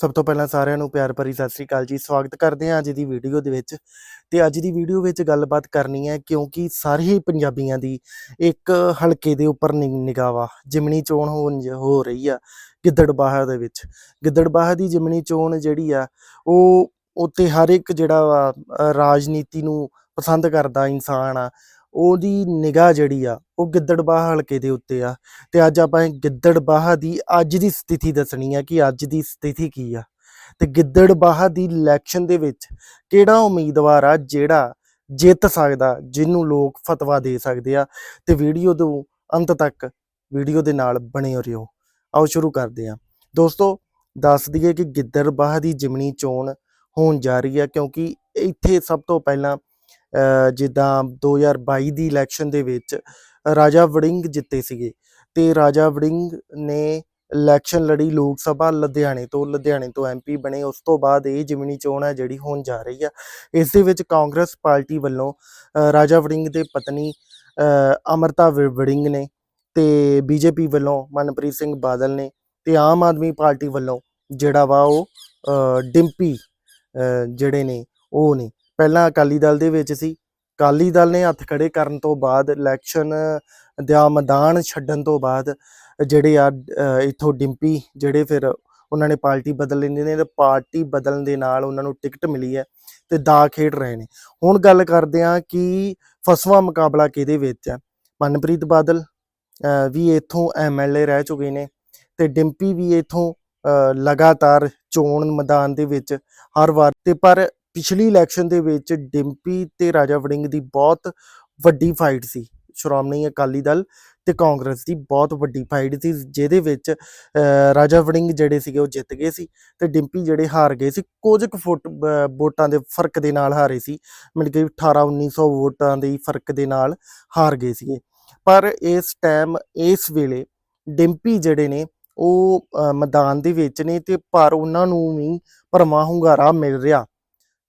ਸਭ ਤੋਂ ਪਹਿਲਾਂ ਸਾਰਿਆਂ ਨੂੰ ਪਿਆਰ ਭਰੀ ਸਤਿ ਸ੍ਰੀ ਅਕਾਲ ਜੀ। ਸਵਾਗਤ ਕਰਦੇ ਹਾਂ ਅੱਜ ਦੀ ਵੀਡੀਓ ਦੇ ਵਿੱਚ। ਤੇ ਅੱਜ ਦੀ ਵੀਡੀਓ ਵਿੱਚ ਗੱਲਬਾਤ ਕਰਨੀ ਹੈ ਕਿਉਂਕਿ ਸਾਰੇ ਪੰਜਾਬੀਆਂ ਦੀ ਇੱਕ ਹਲਕੇ ਦੇ ਉੱਪਰ ਨਿਗਾਹ ਵਾ, ਜਿਮਣੀ ਚੋਣ ਹੋ ਰਹੀ ਆ ਗਿੱਦੜਬਾਹਾ ਦੇ ਵਿੱਚ। ਗਿੱਦੜਬਾਹਾ ਦੀ ਜਿਮਣੀ ਚੋਣ ਜਿਹੜੀ ਆ, ਉਹ ਉੱਤੇ ਹਰ ਇੱਕ ਜਿਹੜਾ ਵਾ ਰਾਜਨੀਤੀ ਨੂੰ ਪਸੰਦ ਕਰਦਾ ਇਨਸਾਨ ਆ। ਉਹਦੀ ਨਿਗਾਹ ਜਿਹੜੀ ਆ, ਉਹ ਗਿੱਦੜਬਾਹਾ ਹਲਕੇ ਦੇ ਉੱਤੇ ਆ। ਤੇ ਅੱਜ ਆਪਾਂ ਇਹ ਗਿੱਦੜਬਾਹਾ ਦੀ ਅੱਜ ਦੀ ਸਥਿਤੀ ਦੱਸਣੀ ਆ ਕਿ ਅੱਜ ਦੀ ਸਥਿਤੀ ਕੀ ਆ। ਤੇ ਗਿੱਦੜਬਾਹਾ ਦੀ ਇਲੈਕਸ਼ਨ ਦੇ ਵਿੱਚ ਕਿਹੜਾ ਉਮੀਦਵਾਰ ਆ ਜਿਹੜਾ ਜਿੱਤ ਸਕਦਾ, ਜਿਹਨੂੰ ਲੋਕ ਫਤਵਾ ਦੇ ਸਕਦੇ ਆ। ਤੇ ਵੀਡੀਓ ਤੋਂ ਅੰਤ ਤੱਕ ਵੀਡੀਓ ਦੇ ਨਾਲ ਬਣੇ ਹੋ ਰਹੋ। ਆਓ ਸ਼ੁਰੂ ਕਰਦੇ ਆ ਦੋਸਤੋ, ਦੱਸ ਦਈਏ ਕਿ ਗਿੱਦੜਬਾਹਾ ਦੀ ਜਿਮਣੀ ਚੋਣ ਹੋਣ ਜਾ ਰਹੀ ਆ ਕਿਉਂਕਿ ਇੱਥੇ ਸਭ ਤੋਂ ਪਹਿਲਾਂ ਜਿੱਦਾਂ 2022 ਦੀ ਇਲੈਕਸ਼ਨ ਦੇ ਵਿੱਚ ਰਾਜਾ ਵੜਿੰਗ ਜਿੱਤੇ ਸੀਗੇ ਤੇ ਰਾਜਾ ਵੜਿੰਗ ਨੇ ਇਲੈਕਸ਼ਨ ਲੜੀ ਲੋਕ ਸਭਾ ਲੁਧਿਆਣੇ ਤੋਂ ਲੁਧਿਆਣੇ ਤੋਂ ਐਮਪੀ ਬਣੇ ਉਸ ਤੋਂ ਬਾਅਦ ਇਹ ਜਿਮਣੀ ਚੋਣ ਹੈ ਜਿਹੜੀ ਹੋਣ ਜਾ ਰਹੀ ਆ। ਇਸ ਦੇ ਵਿੱਚ ਕਾਂਗਰਸ ਪਾਰਟੀ ਵੱਲੋਂ ਰਾਜਾ ਵੜਿੰਗ ਦੇ ਪਤਨੀ ਅ, ਅਮਰਤਾ ਵ- ਵੜਿੰਗ ਨੇ ਤੇ ਬੀਜੇਪੀ ਵੱਲੋਂ ਮਨਪ੍ਰੀਤ ਸਿੰਘ ਬਾਦਲ ਨੇ ਤੇ ਆਮ ਆਦਮੀ ਪਾਰਟੀ ਵੱਲੋਂ ਜਿਹੜਾ ਵਾ ਉਹ ਡਿੰਪੀ ਜਿਹੜੇ ਨੇ ਉਹ ਨੇ। ਪਹਿਲਾਂ ਅਕਾਲੀ ਦਲ ਦੇ ਵਿੱਚ ਸੀ। ਅਕਾਲੀ ਦਲ ਨੇ ਹੱਥ ਖੜੇ ਕਰਨ ਤੋਂ ਬਾਅਦ ਇਲੈਕਸ਼ਨ ਦਾ ਮੈਦਾਨ ਛੱਡਣ ਤੋਂ ਬਾਅਦ ਜਿਹੜੇ ਆ ਅ, ਇੱਥੋਂ ਡਿੰਪੀ ਜਿਹੜੇ ਫਿਰ ਉਹਨਾਂ ਨੇ ਪਾਰਟੀ ਬਦਲ ਲੈਂਦੇ ਨੇ ਤੇ ਪਾਰਟੀ ਬਦਲਣ ਦੇ ਨਾਲ ਉਹਨਾਂ ਨੂੰ ਟਿਕਟ ਮਿਲੀ ਹੈ ਤੇ ਦਾ ਖੇਡ ਰਹੇ ਨੇ। ਹੁਣ ਗੱਲ ਕਰਦੇ ਆ ਕਿ ਫਸਵਾ ਮੁਕਾਬਲਾ ਕਿਹਦੇ ਵਿੱਚ ਹੈ? ਮਨਪ੍ਰੀਤ ਬਾਦਲ ਵੀ ਇੱਥੋਂ ਐਮਐਲਏ ਰਹਿ ਚੁੱਕੇ ਨੇ ਤੇ ਡਿੰਪੀ ਵੀ ਇੱਥੋਂ ਲਗਾਤਾਰ ਚੋਣ ਮੈਦਾਨ ਦੇ ਵਿੱਚ ਹਰ ਵਾਰ ਤੇ ਪਰ ਪਿਛਲੀ ਇਲੈਕਸ਼ਨ ਦੇ ਵਿੱਚ ਡਿੰਪੀ ਤੇ ਰਾਜਾ ਵੜਿੰਗ ਦੀ ਬਹੁਤ ਵੱਡੀ ਫਾਈਟ ਸੀ। ਸ਼੍ਰੋਮਣੀ ਅਕਾਲੀ ਦਲ ਤੇ ਕਾਂਗਰਸ ਦੀ ਬਹੁਤ ਵੱਡੀ ਫਾਈਟ ਸੀ, ਜਿਹਦੇ ਵਿੱਚ ਰਾਜਾ ਵੜਿੰਗ ਜਿਹੜੇ ਸੀਗੇ ਉਹ ਜਿੱਤ ਗਏ ਸੀ ਤੇ ਡਿੰਪੀ ਜਿਹੜੇ ਹਾਰ ਗਏ ਸੀ। ਕੁਝ ਕੁ ਫੁੱਟ ਵੋਟਾਂ ਦੇ ਫ਼ਰਕ ਦੇ ਨਾਲ ਹਾਰੇ ਸੀ, ਮਤਲਬ ਕਿ 18 1900 ਵੋਟਾਂ ਦੇ ਫ਼ਰਕ ਦੇ ਨਾਲ ਹਾਰ ਗਏ ਸੀਗੇ। ਪਰ ਇਸ ਟਾਈਮ ਇਸ ਵੇਲੇ ਡਿੰਪੀ ਜਿਹੜੇ ਨੇ, ਉਹ ਮੈਦਾਨ ਦੇ ਵਿੱਚ ਨੇ ਤੇ ਪਰ ਉਹਨਾਂ ਨੂੰ ਵੀ ਭਰਵਾਂ ਹੁੰਗਾਰਾ ਮਿਲ ਰਿਹਾ।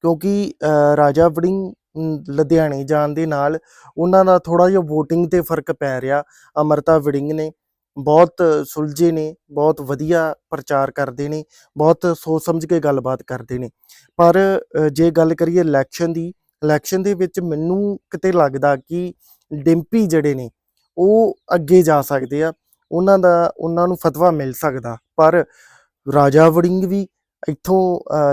ਕਿਉਂਕਿ ਰਾਜਾ ਵੜਿੰਗ ਲੁਧਿਆਣੇ ਜਾਣ ਦੇ ਨਾਲ ਉਹਨਾਂ ਦਾ ਥੋੜਾ ਜਿਹਾ VOTING ਤੇ ਫ਼ਰਕ ਪੈ ਰਿਹਾ। ਅਮਰਤਾ ਵੜਿੰਗ ਨੇ ਬਹੁਤ ਸੁਲਝੇ ਨੇ, ਬਹੁਤ ਵਧੀਆ ਪ੍ਰਚਾਰ ਕਰਦੇ ਨੇ, ਬਹੁਤ ਸੋਚ ਸਮਝ ਕੇ ਗੱਲਬਾਤ ਕਰਦੇ ਨੇ। ਪਰ ਜੇ ਗੱਲ ਕਰੀਏ ਇਲੈਕਸ਼ਨ ਦੀ ਇਲੈਕਸ਼ਨ ਦੇ ਵਿੱਚ ਮੈਨੂੰ ਕਿਤੇ ਲੱਗਦਾ ਕਿ ਡਿੰਪੀ ਜਿਹੜੇ ਨੇ, ਉਹ ਅੱਗੇ ਜਾ ਸਕਦੇ ਆ। ਉਹਨਾਂ ਦਾ, ਉਹਨਾਂ ਨੂੰ ਫਤਵਾ ਮਿਲ ਸਕਦਾ। ਪਰ ਰਾਜਾ ਵੜਿੰਗ ਵੀ ਇੱਥੋਂ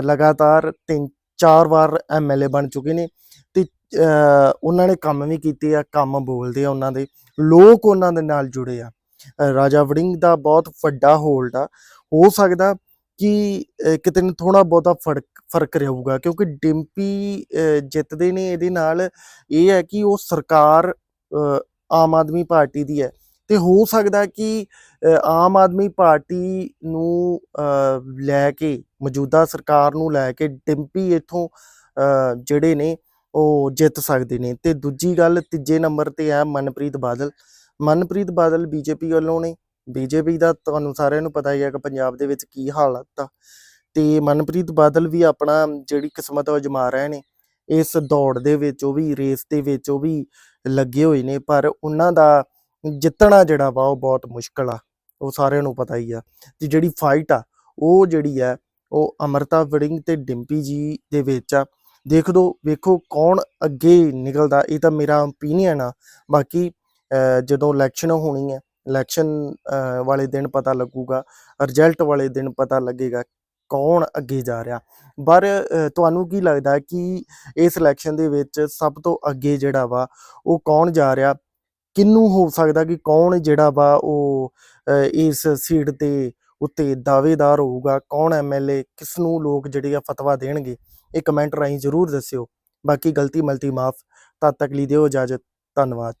ਲਗਾਤਾਰ ਤਿੰਨ ਚਾਰ ਵਾਰ ਐਮਐਲਏ ਬਣ ਚੁੱਕੇ ਨੇ ਤੇ ਉਹਨਾਂ ਨੇ ਕੰਮ ਵੀ ਕੀਤੇ ਆ, ਕੰਮ ਬੋਲਦੇ ਆ ਉਹਨਾਂ ਦੇ, ਲੋਕ ਉਹਨਾਂ ਦੇ ਨਾਲ ਜੁੜੇ ਆ। ਰਾਜਾ ਵੜਿੰਗ ਦਾ ਬਹੁਤ ਵੱਡਾ ਹੋਲਡ ਆ। ਹੋ ਸਕਦਾ ਕਿ ਕਿਤੇ ਨਾ ਥੋੜਾ ਬਹੁਤਾ ਫ਼ਰਕ ਫ਼ਰਕ ਰਹੂਗਾ, ਕਿਉਂਕਿ ਡਿੰਪੀ ਜਿੱਤਦੇ ਨੇ ਇਹਦੇ ਨਾਲ ਇਹ ਹੈ ਕਿ ਉਹ ਸਰਕਾਰ ਆਮ ਆਦਮੀ ਪਾਰਟੀ ਦੀ ਹੈ। ਤੇ ਹੋ ਸਕਦਾ ਕਿ ਆਮ ਆਦਮੀ ਪਾਰਟੀ ਨੂੰ ਲੈ ਕੇ, ਮੌਜੂਦਾ ਸਰਕਾਰ ਨੂੰ ਲੈ ਕੇ ਡਿੰਪੀ ਇੱਥੋਂ ਜਿਹੜੇ ਨੇ, ਉਹ ਜਿੱਤ ਸਕਦੇ ਨੇ। ਤੇ ਦੂਜੀ ਗੱਲ ਤੀਜੇ ਨੰਬਰ ਤੇ ਹੈ ਮਨਪ੍ਰੀਤ ਬਾਦਲ। ਮਨਪ੍ਰੀਤ ਬਾਦਲ ਬੀਜੇਪੀ ਵੱਲੋਂ ਨੇ, ਬੀਜੇਪੀ ਦਾ ਤੁਹਾਨੂੰ ਸਾਰਿਆਂ ਨੂੰ ਪਤਾ ਹੀ ਹੈ ਕਿ ਪੰਜਾਬ ਦੇ ਵਿੱਚ ਕੀ ਹਾਲਤ ਆ। ਤੇ ਮਨਪ੍ਰੀਤ ਬਾਦਲ ਵੀ ਆਪਣਾ ਜਿਹੜੀ ਕਿਸਮਤ ਉਹ ਅਜਮਾ ਰਹੇ ਨੇ, ਇਸ ਦੌੜ ਦੇ ਵਿੱਚ ਉਹ ਵੀ, ਰੇਸ ਦੇ ਵਿੱਚ ਉਹ ਵੀ ਲੱਗੇ ਹੋਏ ਨੇ। ਪਰ ਉਹਨਾਂ ਦਾ ਜਿੱਤਣਾ ਜਿਹੜਾ ਵਾ ਉਹ ਬਹੁਤ ਮੁਸ਼ਕਲ ਆ, ਉਹ ਸਾਰਿਆਂ ਨੂੰ ਪਤਾ ਹੀ ਆ, ਤੇ ਜਿਹੜੀ ਫਾਈਟ ਆ, ਉਹ ਜਿਹੜੀ ਆ, ਉਹ ਅਮਰਤਾ ਵੜਿੰਗ ਤੇ ਡਿੰਪੀ ਜੀ ਦੇ ਵਿੱਚ ਆ। ਦੇਖ ਦੋ, ਵੇਖੋ ਕੌਣ ਅੱਗੇ ਨਿਕਲਦਾ, ਇਹ ਤਾਂ ਮੇਰਾ ਓਪੀਨੀਅਨ ਆ। ਬਾਕੀ ਜਦੋਂ ਇਲੈਕਸ਼ਨ ਹੋਣੀ ਹੈ ਇਲੈਕਸ਼ਨ ਵਾਲੇ ਦਿਨ ਪਤਾ ਲੱਗੂਗਾ ਰਿਜ਼ਲਟ ਵਾਲੇ ਦਿਨ ਪਤਾ ਲੱਗੇਗਾ ਕੌਣ ਅੱਗੇ ਜਾ ਰਿਹਾ। ਪਰ ਤੁਹਾਨੂੰ ਕੀ ਲੱਗਦਾ ਕਿ ਇਸ ਇਲੈਕਸ਼ਨ ਦੇ ਵਿੱਚ ਸਭ ਤੋਂ ਅੱਗੇ ਜਿਹੜਾ ਵਾ, ਉਹ ਕੌਣ ਜਾ ਰਿਹਾ? ਕਿੰਨੂੰ ਹੋ ਸਕਦਾ ਕਿ ਕੌਣ ਜਿਹੜਾ ਵਾ ਉਹ ਇਸ ਸੀਟ ਤੇ ਉੱਤੇ ਦਾਅਵੇਦਾਰ ਹੋਊਗਾ? ਕੌਣ ਐਮਐਲਏ ਕਿਸ ਨੂੰ ਲੋਕ ਜਿਹੜੇ ਆ ਫਤਵਾ ਦੇਣਗੇ? ਇਹ ਕਮੈਂਟ ਰਾਹੀਂ ਜ਼ਰੂਰ ਦੱਸਿਓ। ਬਾਕੀ ਗਲਤੀ ਮਲਤੀ ਮਾਫ। ਤਦ ਤੱਕ ਲਈ ਦਿਓ ਇਜਾਜ਼ਤ। ਧੰਨਵਾਦ।